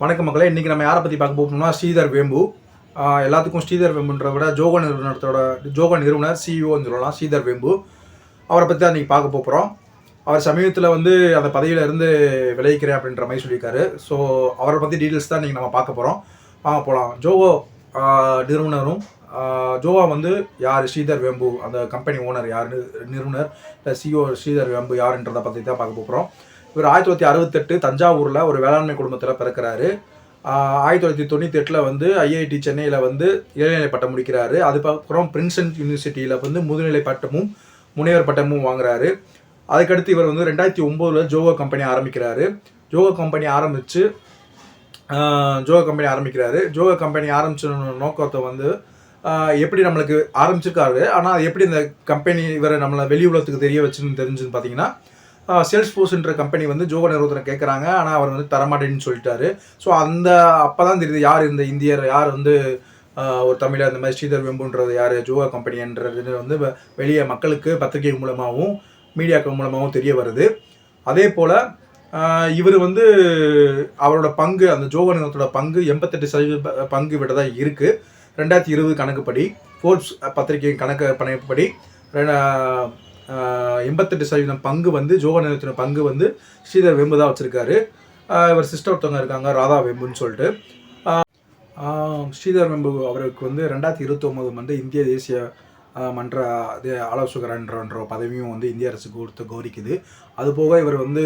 வணக்கம் மக்களே இன்றைக்கி நம்ம யாரை பற்றி பார்க்க போகணும்னா ஸ்ரீதர் வேம்பு. எல்லாத்துக்கும் ஸ்ரீதர் வேம்புன்ற விட ஜோக நிறுவனத்தோட ஜோக நிறுவனர் சிஇஓன்னு சொல்லலாம் ஸ்ரீதர் வேம்பு. அவரை பற்றி தான் இன்றைக்கி பார்க்க போகிறோம் அவர் சமீபத்தில் வந்து அந்த பதவியில இருந்து விளைவிக்கிறேன் அப்படின்ற மாதிரி சொல்லியிருக்காரு. ஸோ அவரை பற்றி டீட்டெயில்ஸ் தான் இன்றைக்கி நம்ம பார்க்க போகிறோம் வாங்க போகலாம் ஜோகோ நிறுவனரும் ஜோவா வந்து யார்? ஸ்ரீதர் வேம்பு அந்த கம்பெனி ஓனர் யார் நிறுவனர் இல்லை சிஓ ஸ்ரீதர் வேம்பு யாருன்றதை பற்றி தான் பார்க்க போகிறோம் இவர் ஆயிரத்தி தொள்ளாயிரத்தி அறுபத்தெட்டு தஞ்சாவூரில் ஒரு வேளாண்மை குடும்பத்தில் பிறக்கிறாரு. ஆயிரத்தி தொள்ளாயிரத்தி தொண்ணூற்றி எட்டில் வந்து ஐஐடி சென்னையில் வந்து இளநிலை பட்டம் முடிக்கிறாரு. அதுக்கப்புறம் பிரின்சன் யூனிவர்சிட்டியில் வந்து முதுநிலை பட்டமும் முனைவர் பட்டமும் வாங்குறாரு. அதுக்கடுத்து இவர் வந்து ரெண்டாயிரத்தி ஒம்போதில் ஜோகோ கம்பெனி ஆரம்பிக்கிறாரு. ஜோகோ கம்பெனி ஆரம்பித்து ஜோகோ கம்பெனி ஆரம்பிக்கிறாரு. ஜோகோ கம்பெனி ஆரம்பிச்ச நோக்கத்தை வந்து எப்படி நம்மளுக்கு ஆரம்பிச்சிருக்காரு ஆனால் அது எப்படி இந்த கம்பெனி இவரை நம்மளை வெளி உலகத்துக்கு தெரிய வச்சுன்னு தெரிஞ்சுன்னு பார்த்தீங்கன்னா சேல்ஸ் ஃபோர்ஸ்ன்ற கம்பெனி வந்து ஜோக நிறுவனத்தை கேட்குறாங்க ஆனால் அவர் வந்து தரமாட்டேன்னு சொல்லிட்டாரு. ஸோ அந்த அப்போ தான் தெரியுது யார் இந்த இந்தியர் யார் வந்து ஒரு தமிழர் இந்த மாதிரி ஸ்ரீதர் வெம்புன்றது யார் ஜோகா கம்பெனின்றது வந்து வெளியே மக்களுக்கு பத்திரிகை மூலமாகவும் மீடியாக்கள் மூலமாகவும் தெரிய வருது. அதே போல் இவர் வந்து அவரோட பங்கு அந்த ஜோக நிறுவனத்தோட பங்கு எண்பத்தெட்டு சதவீத பங்கு விட தான் இருக்குது ரெண்டாயிரத்தி இருபது கணக்குப்படி ஃபோர்ப்ஸ் பத்திரிகையின் கணக்கு கணக்குப்படி எண்பத்தெட்டு சதவீதம் பங்கு வந்து ஜோக நிறுவனத்தின பங்கு வந்து ஸ்ரீதர் வெம்பு தான் வச்சுருக்காரு. இவர் சிஸ்டர் ஒருத்தவங்க இருக்காங்க ராதா வெம்புன்னு சொல்லிட்டு. ஸ்ரீதர் வெம்பு அவருக்கு வந்து ரெண்டாயிரத்தி இருபத்தொம்போது வந்து இந்திய தேசிய மன்ற இது ஆலோசகர்ன்ற பதவியும் வந்து இந்திய அரசு கொடுத்து கோரிக்குது அதுபோக இவர் வந்து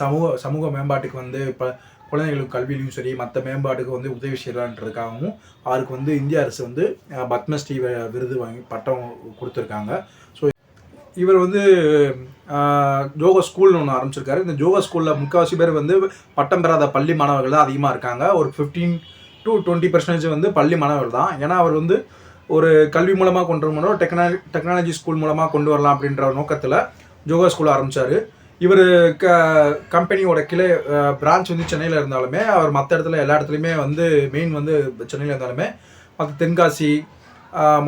சமூக சமூக மேம்பாட்டுக்கு வந்து இப்போ குழந்தைகளுக்கு கல்வியிலையும் சரி மற்ற மேம்பாட்டுக்கு வந்து உதவி செய்யலான்றதுக்காகவும் அவருக்கு வந்து இந்திய அரசு வந்து பத்மஸ்ரீ விருது வாங்கி பட்டம் கொடுத்துருக்காங்க. ஸோ இவர் வந்து ஜோக யோகா ஸ்கூல்னு ஒன்று ஆரம்பிச்சிருக்காரு. இந்த யோகா ஸ்கூலில் முக்கால்வாசி பேர் வந்து பட்டம் பெறாத பள்ளி மாணவர்கள் தான் அதிகமாக இருக்காங்க. ஒரு ஃபிஃப்டீன் டு டுவெண்ட்டி பர்சன்டேஜ் வந்து பள்ளி மாணவர்கள் தான். ஏன்னா அவர் வந்து ஒரு கல்வி மூலமாக கொண்டு வரணும் டெக்னாலஜி டெக்னாலஜி ஸ்கூல் மூலமாக கொண்டு வரலாம் அப்படின்ற நோக்கத்தில் யோகா ஸ்கூல் ஆரம்பித்தார் இவர் க கம்பெனியோட கிளை பிரான்ச் வந்து சென்னையில் இருந்தாலுமே அவர் மற்ற இடத்துல எல்லா இடத்துலையுமே வந்து மெயின் வந்து சென்னையில் இருந்தாலுமே மற்ற தென்காசி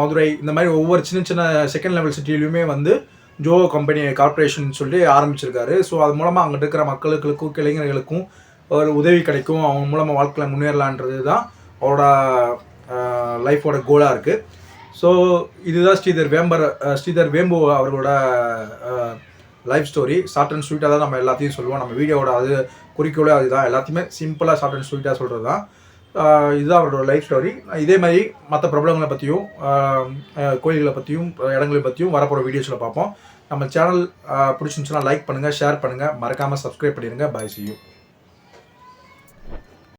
மதுரை இந்த மாதிரி ஒவ்வொரு சின்ன சின்ன செகண்ட் லெவல் சிட்டிலையுமே வந்து ஜோ கம்பெனி கார்ப்பரேஷன் சொல்லி ஆரம்பிச்சிருக்காரு. ஸோ அது மூலமாக அங்கே இருக்கிற மக்களுக்கும் இளைஞர்களுக்கும் ஒரு உதவி கிடைக்கும். அவங்க மூலமாக வாழ்க்கையில் முன்னேறலான்றது தான் அவரோட லைஃபோட கோலாக இருக்குது ஸோ இதுதான் ஸ்ரீதர் வேம்பர் ஸ்ரீதர் வேம்பு அவர்களோட லைஃப் ஸ்டோரி ஷார்ட் அண்ட் ஸ்வீட்டாக தான் நம்ம எல்லாத்தையும் சொல்லுவோம். நம்ம வீடியோவோட அது குறிக்கோளே அதுதான். எல்லாத்தையுமே சிம்பிளாக ஷார்ட் அண்ட் ஸ்வீட்டாக சொல்கிறது தான் இதுதான் அவரோட லைஃப் ஸ்டோரி இதே மாதிரி மற்ற பிரபலங்களை பற்றியும் கோயில்களை பற்றியும் இடங்களை பற்றியும் வரப்போகிற வீடியோஸில் பார்ப்போம். நம்ம சேனல் பிடிச்சிருந்துச்சுன்னா லைக் பண்ணுங்கள் ஷேர் பண்ணுங்கள் மறக்காமல் சப்ஸ்கிரைப் பண்ணிடுங்க பாய் see